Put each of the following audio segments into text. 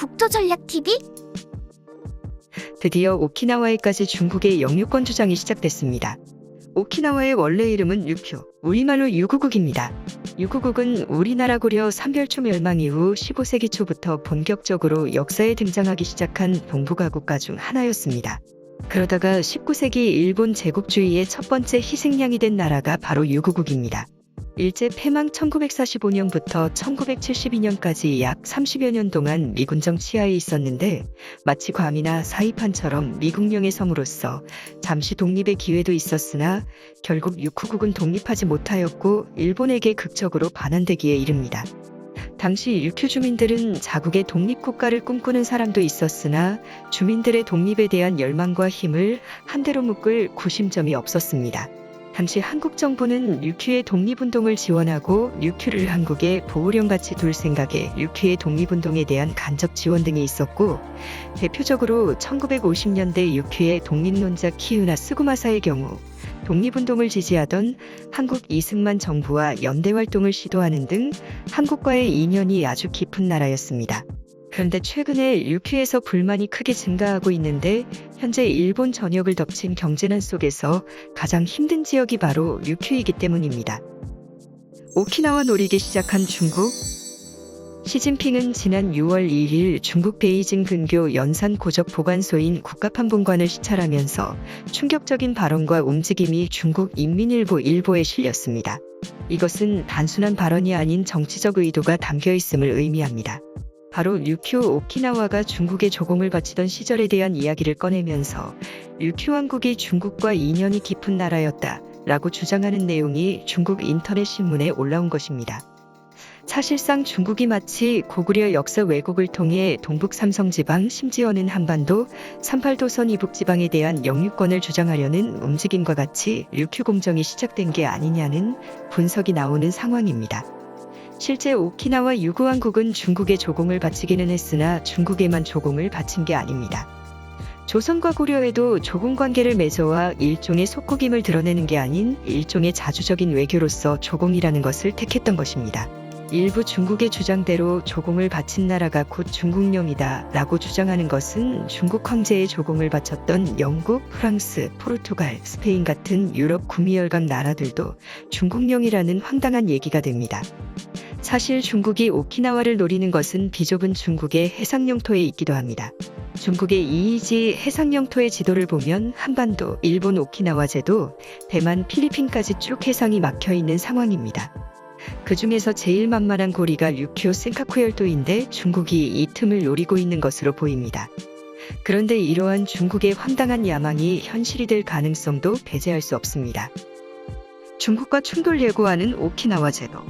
국토전략TV 드디어 오키나와에까지 중국의 영유권 주장이 시작됐습니다. 오키나와의 원래 이름은 유큐, 우리말로 유구국입니다. 유구국은 우리나라 고려 삼별초 멸망 이후 15세기 초부터 본격적으로 역사에 등장하기 시작한 동북아 국가 중 하나였습니다. 그러다가 19세기 일본 제국주의의 첫 번째 희생양이 된 나라가 바로 유구국입니다. 일제 패망 1945년부터 1972년까지 약 30여 년 동안 미군정 치하에 있었는데 마치 괌이나 사이판처럼 미국령의 섬으로서 잠시 독립의 기회도 있었으나 결국 유쿠국은 독립하지 못하였고 일본에게 극적으로 반환되기에 이릅니다. 당시 유큐 주민들은 자국의 독립국가를 꿈꾸는 사람도 있었으나 주민들의 독립에 대한 열망과 힘을 한대로 묶을 구심점이 없었습니다. 당시 한국 정부는 유큐의 독립운동을 지원하고 유큐를 한국에 보호령같이 둘 생각에 유큐의 독립운동에 대한 간접 지원 등이 있었고 대표적으로 1950년대 유큐의 독립론자 키유나 스구마사의 경우 독립운동을 지지하던 한국 이승만 정부와 연대 활동을 시도하는 등 한국과의 인연이 아주 깊은 나라였습니다. 그런데 최근에 유큐에서 불만이 크게 증가하고 있는데 현재 일본 전역을 덮친 경제난 속에서 가장 힘든 지역이 바로 유큐이기 때문입니다. 오키나와 노리기 시작한 중국 시진핑은 지난 6월 2일 중국 베이징 근교 연산 고적 보관소인 국가판본관을 시찰하면서 충격적인 발언과 움직임이 중국 인민일보 일보에 실렸습니다. 이것은 단순한 발언이 아닌 정치적 의도가 담겨 있음을 의미합니다. 바로 유큐 오키나와가 중국에 조공을 바치던 시절에 대한 이야기를 꺼내면서 유큐 왕국이 중국과 인연이 깊은 나라였다 라고 주장하는 내용이 중국 인터넷 신문에 올라온 것입니다. 사실상 중국이 마치 고구려 역사 왜곡을 통해 동북 삼성지방 심지어는 한반도 38도선 이북지방에 대한 영유권을 주장하려는 움직임과 같이 류큐 공정이 시작된 게 아니냐는 분석이 나오는 상황입니다. 실제 오키나와 유구왕국은 중국에 조공을 바치기는 했으나 중국에만 조공을 바친 게 아닙니다. 조선과 고려에도 조공 관계를 맺어와 일종의 속국임을 드러내는 게 아닌 일종의 자주적인 외교로서 조공이라는 것을 택했던 것입니다. 일부 중국의 주장대로 조공을 바친 나라가 곧 중국령이다 라고 주장하는 것은 중국 황제의 조공을 바쳤던 영국, 프랑스, 포르투갈, 스페인 같은 유럽 구미열강 나라들도 중국령이라는 황당한 얘기가 됩니다. 사실 중국이 오키나와를 노리는 것은 비좁은 중국의 해상 영토에 있기도 합니다. 중국의 이이지 해상 영토의 지도를 보면 한반도, 일본 오키나와 제도, 대만, 필리핀까지 쭉 해상이 막혀 있는 상황입니다. 그 중에서 제일 만만한 고리가 류큐 센카쿠 열도인데 중국이 이 틈을 노리고 있는 것으로 보입니다. 그런데 이러한 중국의 황당한 야망이 현실이 될 가능성도 배제할 수 없습니다. 중국과 충돌 예고하는 오키나와 제도.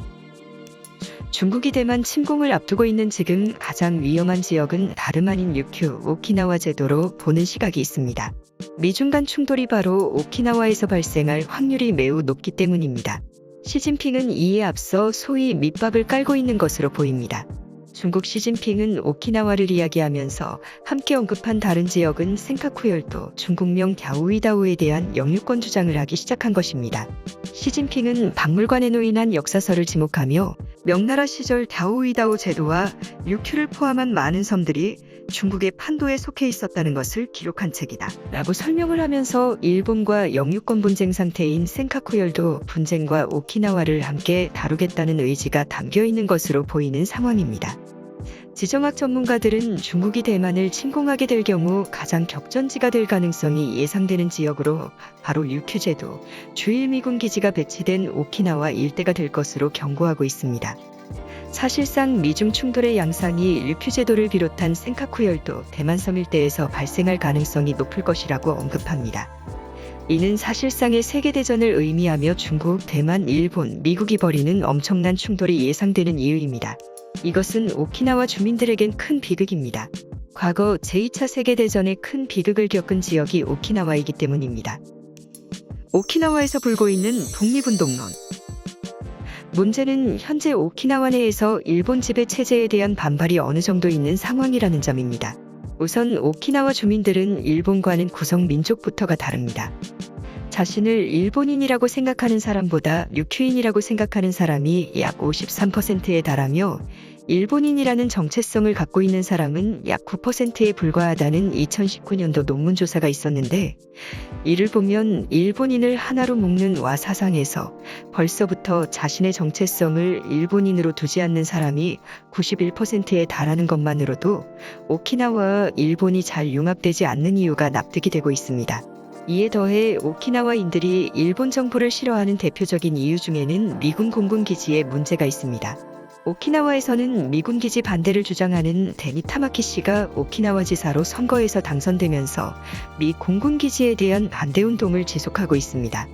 중국이 대만 침공을 앞두고 있는 지금 가장 위험한 지역은 다름 아닌 유큐, 오키나와 제도로 보는 시각이 있습니다. 미중 간 충돌이 바로 오키나와에서 발생할 확률이 매우 높기 때문입니다. 시진핑은 이에 앞서 소위 밑밥을 깔고 있는 것으로 보입니다. 중국 시진핑은 오키나와를 이야기하면서 함께 언급한 다른 지역은 센카쿠 열도, 중국명 갸우이다오에 대한 영유권 주장을 하기 시작한 것입니다. 시진핑은 박물관에 놓인한 역사서를 지목하며 명나라 시절 갸우이다오 제도와 유큐를 포함한 많은 섬들이 중국의 판도에 속해 있었다는 것을 기록한 책이다. 라고 설명을 하면서 일본과 영유권 분쟁 상태인 센카쿠 열도 분쟁과 오키나와를 함께 다루겠다는 의지가 담겨 있는 것으로 보이는 상황입니다. 지정학 전문가들은 중국이 대만을 침공하게 될 경우 가장 격전지가 될 가능성이 예상되는 지역으로 바로 유큐제도, 주일 미군 기지가 배치된 오키나와 일대가 될 것으로 경고하고 있습니다. 사실상 미중 충돌의 양상이 류큐제도를 비롯한 센카쿠 열도, 대만섬 일대에서 발생할 가능성이 높을 것이라고 언급합니다. 이는 사실상의 세계대전을 의미하며 중국, 대만, 일본, 미국이 벌이는 엄청난 충돌이 예상되는 이유입니다. 이것은 오키나와 주민들에겐 큰 비극입니다. 과거 제2차 세계대전에 큰 비극을 겪은 지역이 오키나와이기 때문입니다. 오키나와에서 불고 있는 독립운동론. 문제는 현재 오키나와 내에서 일본 지배 체제에 대한 반발이 어느 정도 있는 상황이라는 점입니다. 우선 오키나와 주민들은 일본과는 구성 민족부터가 다릅니다. 자신을 일본인이라고 생각하는 사람보다 류큐인이라고 생각하는 사람이 약 53%에 달하며 일본인이라는 정체성을 갖고 있는 사람은 약 9%에 불과하다는 2019년도 논문 조사가 있었는데 이를 보면 일본인을 하나로 묶는 와 사상에서 벌써부터 자신의 정체성을 일본인으로 두지 않는 사람이 91%에 달하는 것만으로도 오키나와와 일본이 잘 융합되지 않는 이유가 납득이 되고 있습니다. 이에 더해 오키나와인들이 일본 정부를 싫어하는 대표적인 이유 중에는 미군 공군 기지에 문제가 있습니다. 오키나와에서는 미군 기지 반대를 주장하는 데니 타마키 씨가 오키나와 지사로 선거에서 당선되면서 미 공군 기지에 대한 반대 운동을 지속하고 있습니다.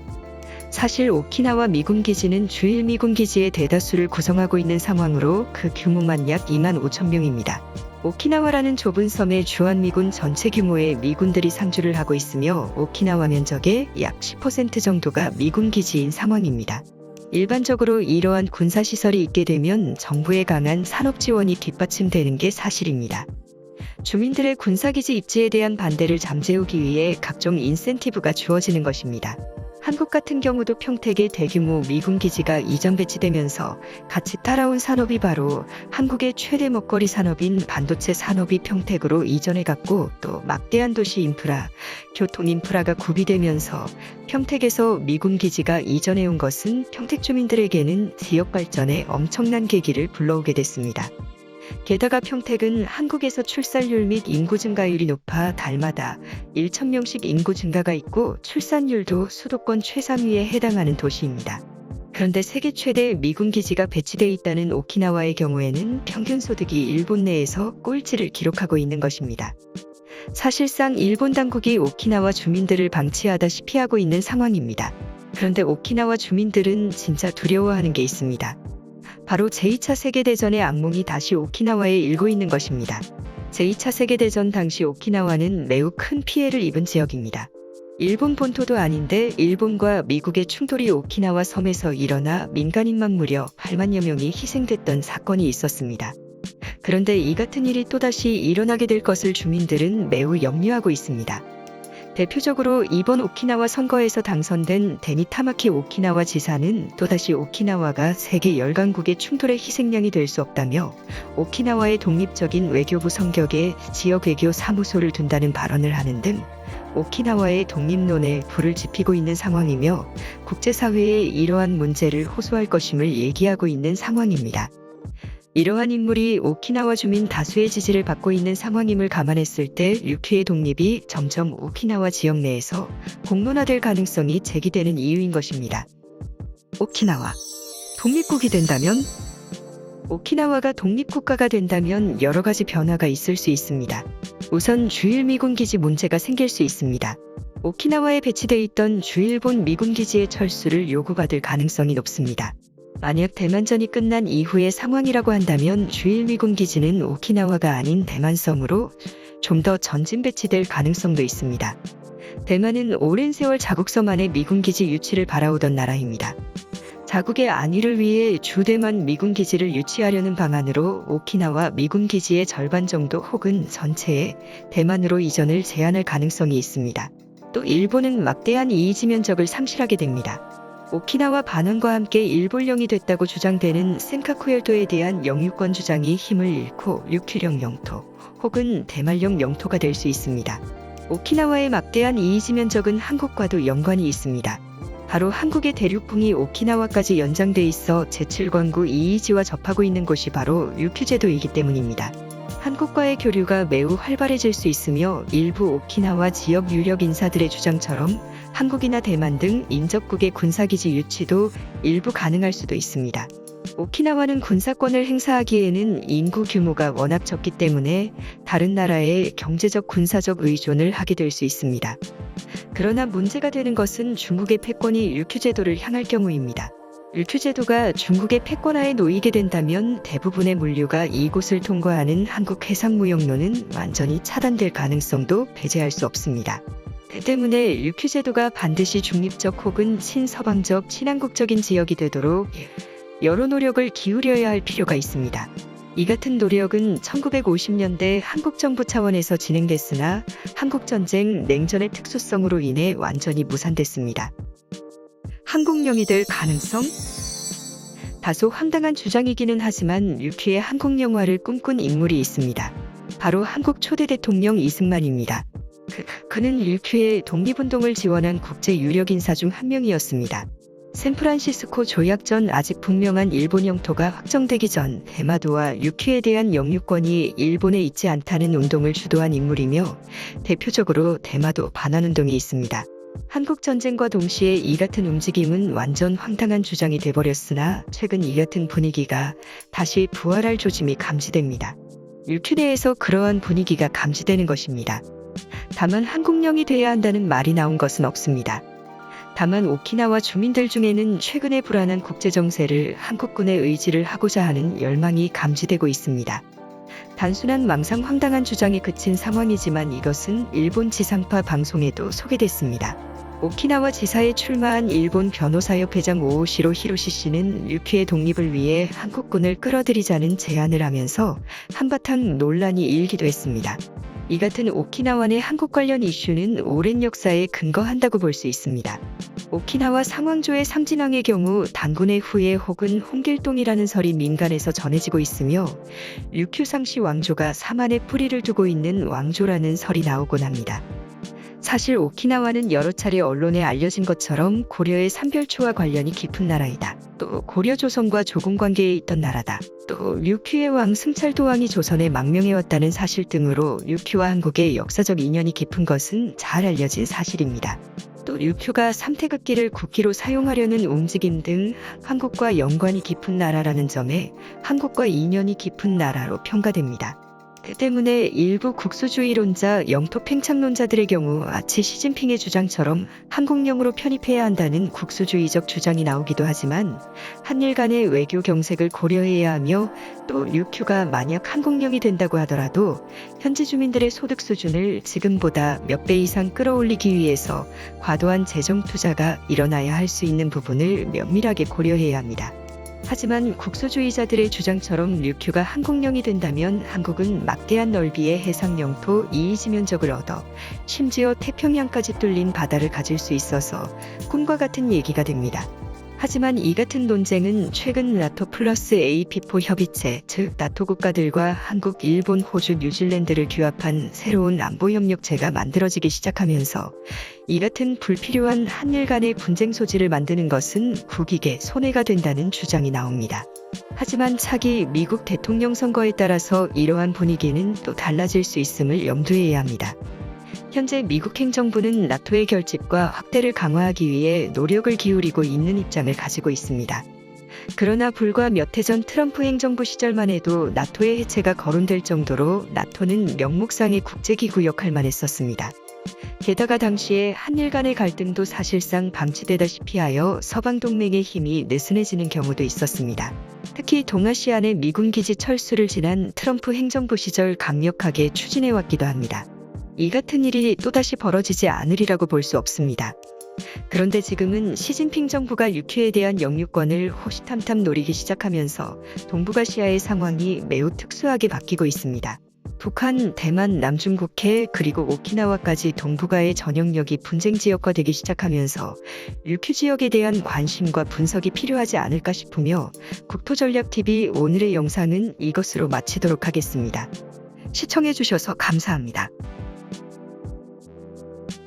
사실 오키나와 미군 기지는 주일 미군 기지의 대다수를 구성하고 있는 상황으로 그 규모만 약 2만 5천 명입니다. 오키나와라는 좁은 섬에 주한미군 전체 규모의 미군들이 상주를 하고 있으며 오키나와 면적의 약 10% 정도가 미군 기지인 상황입니다. 일반적으로 이러한 군사시설이 있게 되면 정부의 강한 산업 지원이 뒷받침되는 게 사실입니다. 주민들의 군사기지 입지에 대한 반대를 잠재우기 위해 각종 인센티브가 주어지는 것입니다. 한국 같은 경우도 평택에 대규모 미군 기지가 이전 배치되면서 같이 따라온 산업이 바로 한국의 최대 먹거리 산업인 반도체 산업이 평택으로 이전해 갔고 또 막대한 도시 인프라, 교통 인프라가 구비되면서 평택에서 미군 기지가 이전해 온 것은 평택 주민들에게는 지역 발전에 엄청난 계기를 불러오게 됐습니다. 게다가 평택은 한국에서 출산율 및 인구 증가율이 높아 달마다 1천명씩 인구 증가가 있고 출산율도 수도권 최상위에 해당하는 도시입니다. 그런데 세계 최대 미군 기지가 배치돼 있다는 오키나와의 경우에는 평균 소득이 일본 내에서 꼴찌를 기록하고 있는 것입니다. 사실상 일본 당국이 오키나와 주민들을 방치하다시피 하고 있는 상황입니다. 그런데 오키나와 주민들은 진짜 두려워하는 게 있습니다. 바로 제2차 세계대전의 악몽이 다시 오키나와에 일고 있는 것입니다. 제2차 세계대전 당시 오키나와는 매우 큰 피해를 입은 지역입니다. 일본 본토도 아닌데 일본과 미국의 충돌이 오키나와 섬에서 일어나 민간인만 무려 8만여 명이 희생됐던 사건이 있었습니다. 그런데 이 같은 일이 또다시 일어나게 될 것을 주민들은 매우 염려하고 있습니다. 대표적으로 이번 오키나와 선거에서 당선된 데니 타마키 오키나와 지사는 또다시 오키나와가 세계 열강국의 충돌의 희생양이 될 수 없다며 오키나와의 독립적인 외교부 성격에 지역 외교 사무소를 둔다는 발언을 하는 등 오키나와의 독립론에 불을 지피고 있는 상황이며 국제사회에 이러한 문제를 호소할 것임을 얘기하고 있는 상황입니다. 이러한 인물이 오키나와 주민 다수의 지지를 받고 있는 상황임을 감안했을 때 류큐의 독립이 점점 오키나와 지역 내에서 공론화될 가능성이 제기되는 이유인 것입니다. 오키나와 독립국이 된다면 오키나와가 독립국가가 된다면 여러 가지 변화가 있을 수 있습니다. 우선 주일 미군 기지 문제가 생길 수 있습니다. 오키나와에 배치돼 있던 주일본 미군 기지의 철수를 요구받을 가능성이 높습니다. 만약 대만전이 끝난 이후의 상황이라고 한다면 주일 미군 기지는 오키나와가 아닌 대만섬으로 좀 더 전진 배치될 가능성도 있습니다. 대만은 오랜 세월 자국섬 안에 미군 기지 유치를 바라오던 나라입니다. 자국의 안위를 위해 주대만 미군 기지를 유치하려는 방안으로 오키나와 미군 기지의 절반 정도 혹은 전체에 대만으로 이전을 제한할 가능성이 있습니다. 또 일본은 막대한 이이지 면적을 상실하게 됩니다. 오키나와 반환과 함께 일본령이 됐다고 주장되는 센카쿠열도에 대한 영유권 주장이 힘을 잃고 류큐령 영토 혹은 대만령 영토가 될 수 있습니다. 오키나와의 막대한 이이지 면적은 한국과도 연관이 있습니다. 바로 한국의 대륙붕이 오키나와까지 연장돼 있어 제7광구 이이지와 접하고 있는 곳이 바로 류큐제도이기 때문입니다. 한국과의 교류가 매우 활발해질 수 있으며 일부 오키나와 지역 유력 인사들의 주장처럼 한국이나 대만 등 인접국의 군사기지 유치도 일부 가능할 수도 있습니다. 오키나와는 군사권을 행사하기에는 인구 규모가 워낙 적기 때문에 다른 나라에 경제적 군사적 의존을 하게 될 수 있습니다. 그러나 문제가 되는 것은 중국의 패권이 류큐제도를 향할 경우입니다. 류큐제도가 중국의 패권하에 놓이게 된다면 대부분의 물류가 이곳을 통과하는 한국 해상무역로는 완전히 차단될 가능성도 배제할 수 없습니다. 그 때문에 류큐제도가 반드시 중립적 혹은 친서방적 친한국적인 지역이 되도록 여러 노력을 기울여야 할 필요가 있습니다. 이 같은 노력은 1950년대 한국 정부 차원에서 진행됐으나 한국 전쟁 냉전의 특수성으로 인해 완전히 무산됐습니다. 한국령이 될 가능성? 다소 황당한 주장이기는 하지만 류큐의 한국 영화를 꿈꾼 인물이 있습니다. 바로 한국 초대 대통령 이승만입니다. 그, 그는 류큐의 독립운동을 지원한 국제 유력 인사 중 한 명이었습니다. 샌프란시스코 조약 전 아직 분명한 일본 영토가 확정되기 전 대마도와 류큐에 대한 영유권이 일본에 있지 않다는 운동을 주도한 인물이며 대표적으로 대마도 반환운동이 있습니다. 한국 전쟁과 동시에 이 같은 움직임은 완전 황당한 주장이 돼버렸으나 최근 이 같은 분위기가 다시 부활할 조짐이 감지됩니다. 류큐 내에서 그러한 분위기가 감지되는 것입니다. 다만 한국령이 돼야 한다는 말이 나온 것은 없습니다. 다만 오키나와 주민들 중에는 최근의 불안한 국제 정세를 한국군의 의지를 하고자 하는 열망이 감지되고 있습니다. 단순한 망상 황당한 주장에 그친 상황이지만 이것은 일본 지상파 방송에도 소개됐습니다. 오키나와 지사에 출마한 일본 변호사협 회장 오오시로 히로시 씨는 류큐의 독립을 위해 한국군을 끌어들이자는 제안을 하면서 한바탕 논란이 일기도 했습니다. 이 같은 오키나와 내 한국 관련 이슈는 오랜 역사에 근거한다고 볼 수 있습니다. 오키나와 상왕조의 삼진왕의 경우 단군의 후예 혹은 홍길동이라는 설이 민간에서 전해지고 있으며 류큐상시 왕조가 사만에 뿌리를 두고 있는 왕조라는 설이 나오곤 합니다. 사실 오키나와는 여러 차례 언론에 알려진 것처럼 고려의 삼별초와 관련이 깊은 나라이다. 또 고려 조선과 조공 관계에 있던 나라다. 또 류큐의 왕 승찰도 왕이 조선에 망명해왔다는 사실 등으로 류큐와 한국의 역사적 인연이 깊은 것은 잘 알려진 사실입니다. 또 류큐가 삼태극기를 국기로 사용하려는 움직임 등 한국과 연관이 깊은 나라라는 점에 한국과 인연이 깊은 나라로 평가됩니다. 그 때문에 일부 국수주의론자, 영토 팽창론자들의 경우 마치 시진핑의 주장처럼 한국령으로 편입해야 한다는 국수주의적 주장이 나오기도 하지만 한일 간의 외교 경색을 고려해야 하며 또 류큐가 만약 한국령이 된다고 하더라도 현지 주민들의 소득 수준을 지금보다 몇 배 이상 끌어올리기 위해서 과도한 재정 투자가 일어나야 할 수 있는 부분을 면밀하게 고려해야 합니다. 하지만 국수주의자들의 주장처럼 류큐가 한국령이 된다면 한국은 막대한 넓이의 해상 영토 이이지 면적을 얻어 심지어 태평양까지 뚫린 바다를 가질 수 있어서 꿈과 같은 얘기가 됩니다. 하지만 이 같은 논쟁은 최근 나토 플러스 AP4 협의체, 즉 나토 국가들과 한국, 일본, 호주, 뉴질랜드를 규합한 새로운 안보협력체가 만들어지기 시작하면서 이 같은 불필요한 한일 간의 분쟁 소지를 만드는 것은 국익에 손해가 된다는 주장이 나옵니다. 하지만 차기 미국 대통령 선거에 따라서 이러한 분위기는 또 달라질 수 있음을 염두해야 합니다. 현재 미국 행정부는 나토의 결집과 확대를 강화하기 위해 노력을 기울이고 있는 입장을 가지고 있습니다. 그러나 불과 몇 해 전 트럼프 행정부 시절만 해도 나토의 해체가 거론될 정도로 나토는 명목상의 국제기구 역할만 했었습니다. 게다가 당시에 한일 간의 갈등도 사실상 방치되다시피 하여 서방 동맹의 힘이 느슨해지는 경우도 있었습니다. 특히 동아시아 내 미군 기지 철수를 지난 트럼프 행정부 시절 강력하게 추진해왔기도 합니다. 이 같은 일이 또다시 벌어지지 않으리라고 볼 수 없습니다. 그런데 지금은 시진핑 정부가 유큐에 대한 영유권을 호시탐탐 노리기 시작하면서 동북아시아의 상황이 매우 특수하게 바뀌고 있습니다. 북한, 대만, 남중국해 그리고 오키나와까지 동북아의 전역력이 분쟁 지역화 되기 시작하면서 류큐 지역에 대한 관심과 분석이 필요하지 않을까 싶으며 국토전략TV 오늘의 영상은 이것으로 마치도록 하겠습니다. 시청해주셔서 감사합니다.